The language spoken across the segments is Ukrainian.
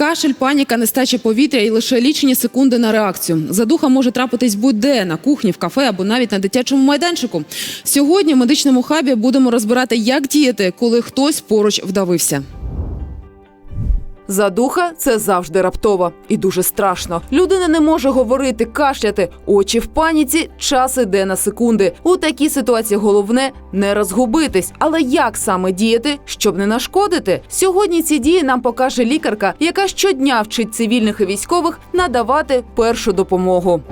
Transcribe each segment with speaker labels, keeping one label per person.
Speaker 1: Кашель, паніка, нестача повітря і лише лічені секунди на реакцію. Задуха може трапитись будь-де на кухні, в кафе або навіть на дитячому майданчику. Сьогодні в медичному хабі будемо розбирати, як діяти, коли хтось поруч вдавився.
Speaker 2: Задуха це завжди раптово і дуже страшно. Людина не може говорити, кашляти, очі в паніці, час іде на секунди. У такій ситуації головне не розгубитись. Але як саме діяти, щоб не нашкодити? Сьогодні ці дії нам покаже лікарка, яка щодня вчить цивільних і військових надавати першу допомогу.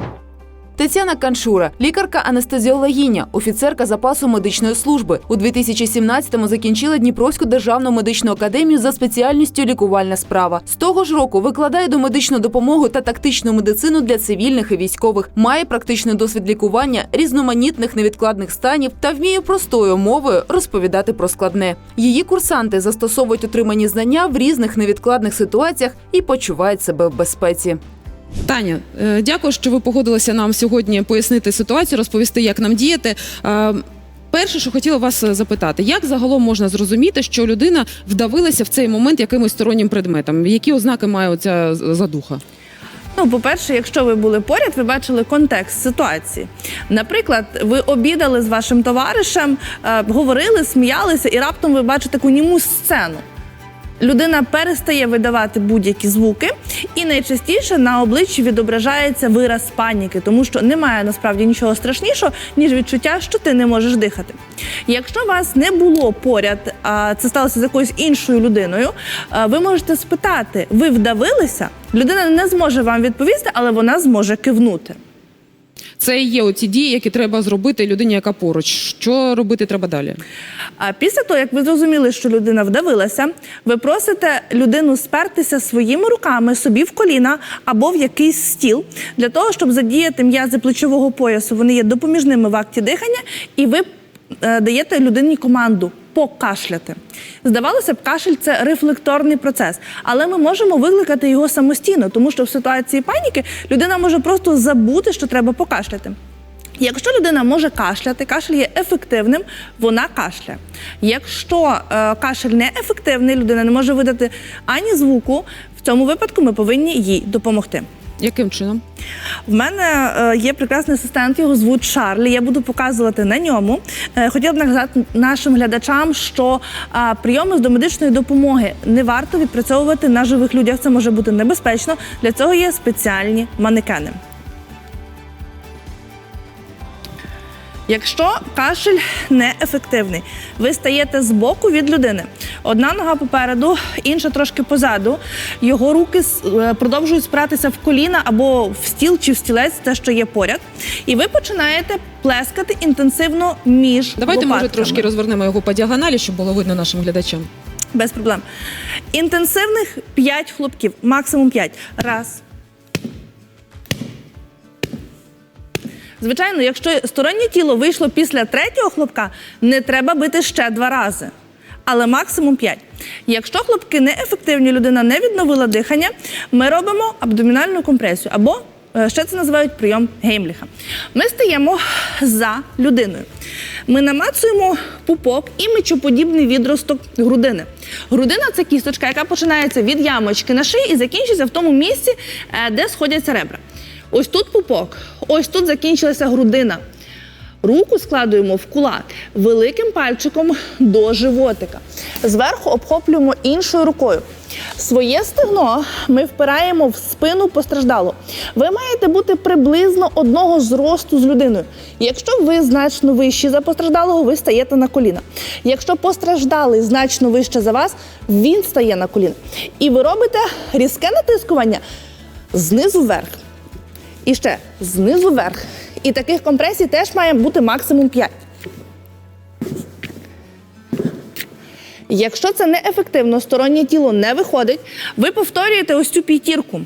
Speaker 2: Тетяна Каншура, лікарка-анестезіологиня, офіцерка запасу медичної служби. У 2017-му закінчила Дніпровську державну медичну академію за спеціальністю лікувальна справа. З того ж року викладає домедичну допомогу та тактичну медицину для цивільних і військових. Має практичний досвід лікування різноманітних невідкладних станів та вміє простою мовою розповідати про складне. Її курсанти застосовують отримані знання в різних невідкладних ситуаціях і почувають себе в безпеці.
Speaker 1: Таня, е, дякую, що ви погодилися нам сьогодні пояснити ситуацію, розповісти, як нам діяти. Е, Перше, що хотіла вас е, запитати, як загалом можна зрозуміти, що людина вдавилася в цей момент якимось стороннім предметом? Які ознаки має оця задуха?
Speaker 3: Ну, по-перше, якщо ви були поряд, ви бачили контекст ситуації. Наприклад, ви обідали з вашим товаришем, говорили, сміялися, і раптом ви бачите таку німу сцену. Людина перестає видавати будь-які звуки, і найчастіше на обличчі відображається вираз паніки, тому що немає насправді нічого страшнішого, ніж відчуття, що ти не можеш дихати. Якщо вас не було поряд, а це сталося з якоюсь іншою людиною, ви можете спитати: ви вдавилися? Людина не зможе вам відповісти, але вона зможе кивнути.
Speaker 1: Це є оці дії, які треба зробити людині, яка поруч. Що робити треба далі?
Speaker 3: А після того, як ви зрозуміли, що людина вдавилася, ви просите людину спертися своїми руками собі в коліна або в якийсь стіл для того, щоб задіяти м'язи плечового поясу. Вони є допоміжними в акті дихання, і ви е, даєте людині команду покашляти. Здавалося б, кашель це рефлекторний процес, але ми можемо викликати його самостійно, тому що в ситуації паніки людина може просто забути, що треба покашляти. Якщо людина може кашляти, кашель є ефективним, вона кашляє. Якщо е, кашель не ефективний, людина не може видати ані звуку, в цьому випадку ми повинні їй допомогти.
Speaker 1: Яким чином?
Speaker 3: В мене е, є прекрасний асистент, його звуть Шарлі. Я буду показувати на ньому. Е, хотіла б нагадати нашим глядачам, що е, прийоми з домедичної допомоги не варто відпрацьовувати на живих людях. Це може бути небезпечно. Для цього є спеціальні манекени. Якщо кашель неефективний, ви стаєте збоку від людини. Одна нога попереду, інша трошки позаду. Його руки е, продовжують спиратися в коліна або в стіл чи в стілець, те, що є поряд. І ви починаєте плескати інтенсивно між
Speaker 1: Давайте, може, трошки розвернемо його по діагоналі, щоб було видно нашим глядачам.
Speaker 3: Без проблем. Інтенсивних 5 хлопків, максимум 5. Раз. Звичайно, якщо стороннє тіло вийшло після третього хлопка, не треба бити ще два рази. Але максимум 5. Якщо хлопки неефективні, людина не відновила дихання, ми робимо абдомінальну компресію або е, ще це називають прийом Геймліха. Ми стаємо за людиною. Ми намацуємо пупок і мечоподібний відросток грудини. Грудина це кісточка, яка починається від ямочки на шиї і закінчується в тому місці, е, де сходяться ребра. Ось тут пупок, ось тут закінчилася грудина. Руку складуємо в кулак великим пальчиком до животика. Зверху обхоплюємо іншою рукою. Своє стегно ми впираємо в спину постраждалого. Ви маєте бути приблизно одного зросту з людиною. Якщо ви значно вищі за постраждалого, ви стаєте на коліна. Якщо постраждалий значно вище за вас, він стає на коліна. І ви робите різке натискування знизу вверх. І ще знизу вверх. І таких компресій теж має бути максимум 5. Якщо це неефективно, стороннє тіло не виходить, ви повторюєте ось цю п'ятірку,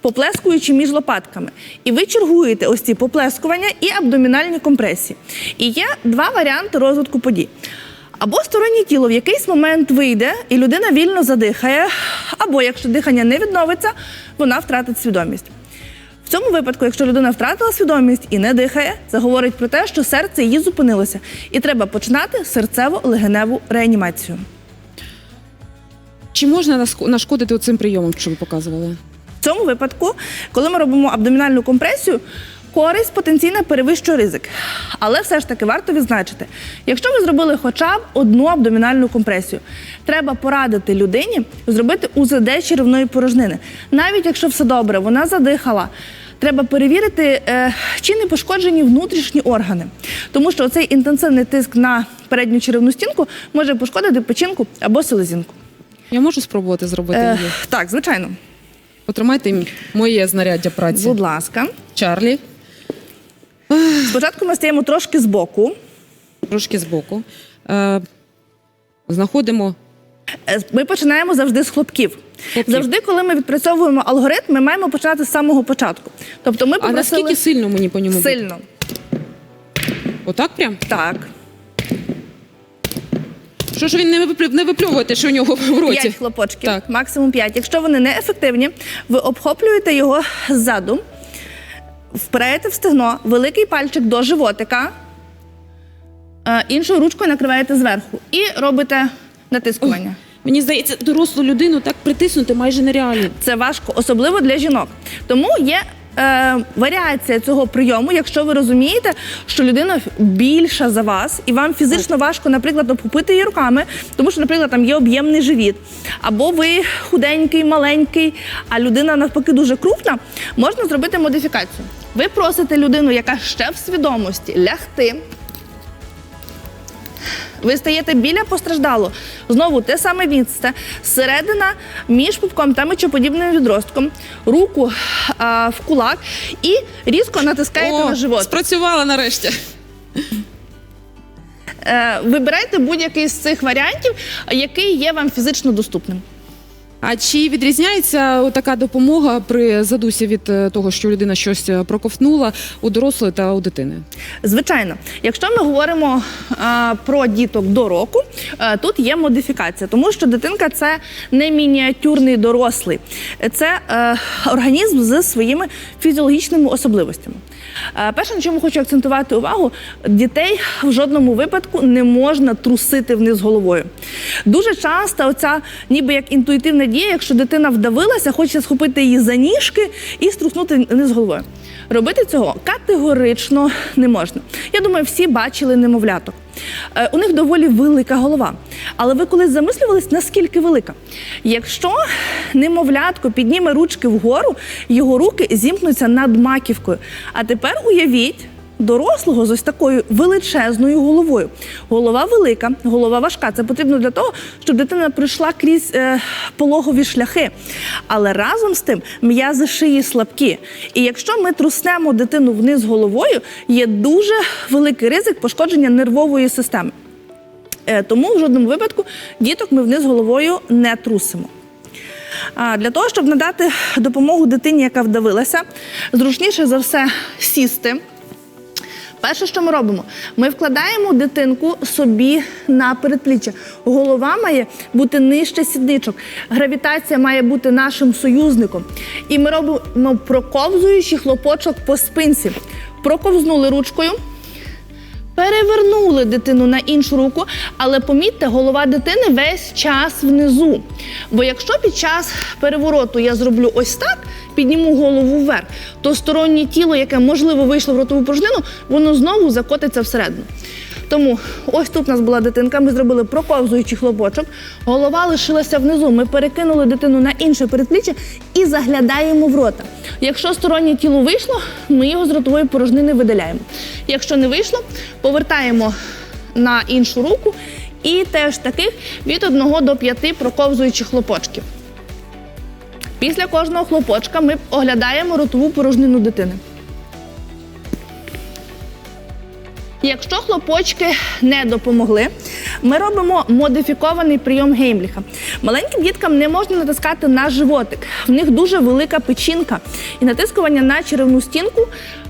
Speaker 3: поплескуючи між лопатками. І ви чергуєте ось ці поплескування і абдомінальні компресії. І є два варіанти розвитку подій. Або стороннє тіло в якийсь момент вийде, і людина вільно задихає, або якщо дихання не відновиться, вона втратить свідомість. В цьому випадку, якщо людина втратила свідомість і не дихає, це говорить про те, що серце її зупинилося, і треба починати серцево-легеневу реанімацію.
Speaker 1: Чи можна нашкодити цим прийомом, що ви показували?
Speaker 3: В цьому випадку, коли ми робимо абдомінальну компресію, користь потенційно перевищує ризик. Але все ж таки варто відзначити, якщо ви зробили хоча б одну абдомінальну компресію, треба порадити людині зробити УЗД черевної порожнини. Навіть якщо все добре, вона задихала. Треба перевірити, е, чи не пошкоджені внутрішні органи, тому що цей інтенсивний тиск на передню черевну стінку може пошкодити печінку або селезінку.
Speaker 1: Я можу спробувати зробити
Speaker 3: Е,
Speaker 1: її?
Speaker 3: так, звичайно.
Speaker 1: Потримайте м- моє знаряддя праці.
Speaker 3: Будь ласка.
Speaker 1: Чарлі,
Speaker 3: Спочатку ми стаємо трошки збоку.
Speaker 1: трошки збоку. Е, знаходимо
Speaker 3: Е, Ми починаємо завжди з хлопків.
Speaker 1: Хлопків.
Speaker 3: Завжди, коли ми відпрацьовуємо алгоритм, ми маємо починати з самого початку. Тобто ми
Speaker 1: А
Speaker 3: попросили
Speaker 1: наскільки сильно мені по ньому бути?
Speaker 3: сильно.
Speaker 1: Отак прям?
Speaker 3: Так.
Speaker 1: Що ж він не виплю... не випльовуєте, що у нього в роті?
Speaker 3: П'ять хлопочків,
Speaker 1: Так.
Speaker 3: максимум п'ять. Якщо вони не ефективні, ви обхоплюєте його ззаду, впираєте в стегно, великий пальчик до животика, е, іншою ручкою накриваєте зверху і робите натискування.
Speaker 1: Мені здається, дорослу людину так притиснути майже нереально.
Speaker 3: Це важко, особливо для жінок. Тому є е, варіація цього прийому, якщо ви розумієте, що людина більша за вас, і вам фізично важко, наприклад, обхопити її руками, тому що, наприклад, там є об'ємний живіт, або ви худенький, маленький, а людина навпаки дуже крупна, можна зробити модифікацію. Ви просите людину, яка ще в свідомості, лягти. Ви стаєте біля постраждалого. Знову те саме місце. Середина між пупком та мечоподібним відростком, руку а, в кулак і різко натискаєте
Speaker 1: О,
Speaker 3: на живот.
Speaker 1: спрацювала нарешті.
Speaker 3: Е, вибирайте будь-який з цих варіантів, який є вам фізично доступним.
Speaker 1: А чи відрізняється така допомога при задусі від е, того, що людина щось е, проковтнула у дорослої та у дитини?
Speaker 3: Звичайно, якщо ми говоримо а, про діток до року, а, тут є модифікація, тому що дитинка це не мініатюрний дорослий, це е, організм з своїми фізіологічними особливостями. Е, перше, на чому хочу акцентувати увагу, дітей в жодному випадку не можна трусити вниз головою. Дуже часто оця, ніби як інтуїтивна дія, якщо дитина вдавилася, хочеться схопити її за ніжки і струснути вниз головою. Робити цього категорично не можна. Я думаю, всі бачили немовляток. Е, У них доволі велика голова. Але ви колись замислювались, наскільки велика? Якщо немовлятко підніме ручки вгору, його руки зімкнуться над маківкою. А тепер уявіть. Дорослого з ось такою величезною головою. Голова велика, голова важка. Це потрібно для того, щоб дитина пройшла крізь е, пологові шляхи. Але разом з тим м'язи шиї слабкі. І якщо ми труснемо дитину вниз головою, є дуже великий ризик пошкодження нервової системи. Е, тому в жодному випадку діток ми вниз головою не трусимо. Для того, щоб надати допомогу дитині, яка вдавилася, зручніше за все сісти. Перше, що ми робимо, ми вкладаємо дитинку собі на передпліччя. Голова має бути нижче сідничок. Гравітація має бути нашим союзником. І ми робимо проковзуючий хлопочок по спинці. Проковзнули ручкою. Перевернули дитину на іншу руку, але помітьте, голова дитини весь час внизу. Бо якщо під час перевороту я зроблю ось так, підніму голову вверх, то стороннє тіло, яке можливо вийшло в ротову порожнину, воно знову закотиться всередину. Тому ось тут у нас була дитинка, ми зробили проковзуючий хлопочок, голова лишилася внизу. Ми перекинули дитину на інше передпліччя і заглядаємо в рота. Якщо стороннє тіло вийшло, ми його з ротової порожнини видаляємо. Якщо не вийшло, повертаємо на іншу руку і теж таких від 1 до 5 проковзуючих хлопочків. Після кожного хлопочка ми оглядаємо ротову порожнину дитини. Якщо хлопочки не допомогли, ми робимо модифікований прийом Геймліха. Маленьким діткам не можна натискати на животик. В них дуже велика печінка, і натискування на черевну стінку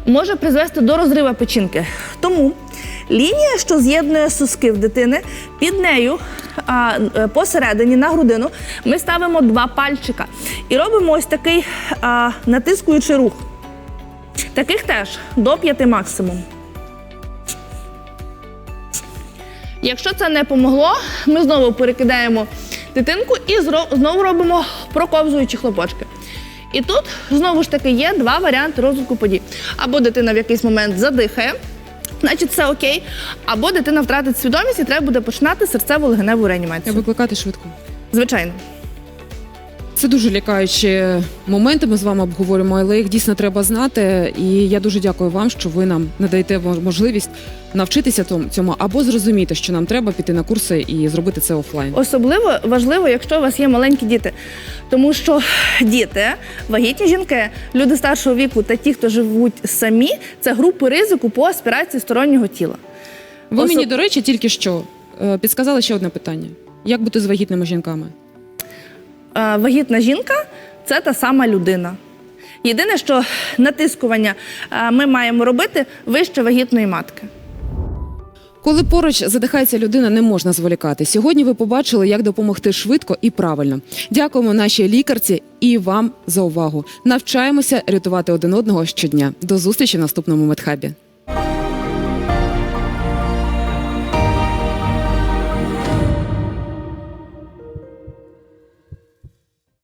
Speaker 3: може призвести до розриву печінки. Тому лінія, що з'єднує соски в дитини, під нею е, посередині на грудину ми ставимо два пальчика і робимо ось такий а, натискуючий рух. Таких теж до п'яти максимум. Якщо це не помогло, ми знову перекидаємо дитинку і знову робимо проковзуючі хлопочки. І тут знову ж таки є два варіанти розвитку подій. Або дитина в якийсь момент задихає, значить все окей, або дитина втратить свідомість і треба буде починати серцево-легеневу реанімацію.
Speaker 1: Викликати швидко.
Speaker 3: Звичайно.
Speaker 1: Це дуже лякаючі моменти. Ми з вами обговорюємо, але їх дійсно треба знати. І я дуже дякую вам, що ви нам надаєте можливість навчитися цьому або зрозуміти, що нам треба піти на курси і зробити це офлайн.
Speaker 3: Особливо важливо, якщо у вас є маленькі діти, тому що діти, вагітні жінки, люди старшого віку та ті, хто живуть самі, це групи ризику по аспірації стороннього тіла.
Speaker 1: Ви
Speaker 3: Осо-
Speaker 1: мені, до речі, тільки що е, підсказали ще одне питання: як бути з вагітними жінками?
Speaker 3: Е, Вагітна жінка це та сама людина. Єдине, що натискування е, ми маємо робити вище вагітної матки.
Speaker 1: Коли поруч задихається людина, не можна зволікати. Сьогодні ви побачили, як допомогти швидко і правильно. Дякуємо нашій лікарці і вам за увагу. Навчаємося рятувати один одного щодня. До зустрічі в наступному медхабі.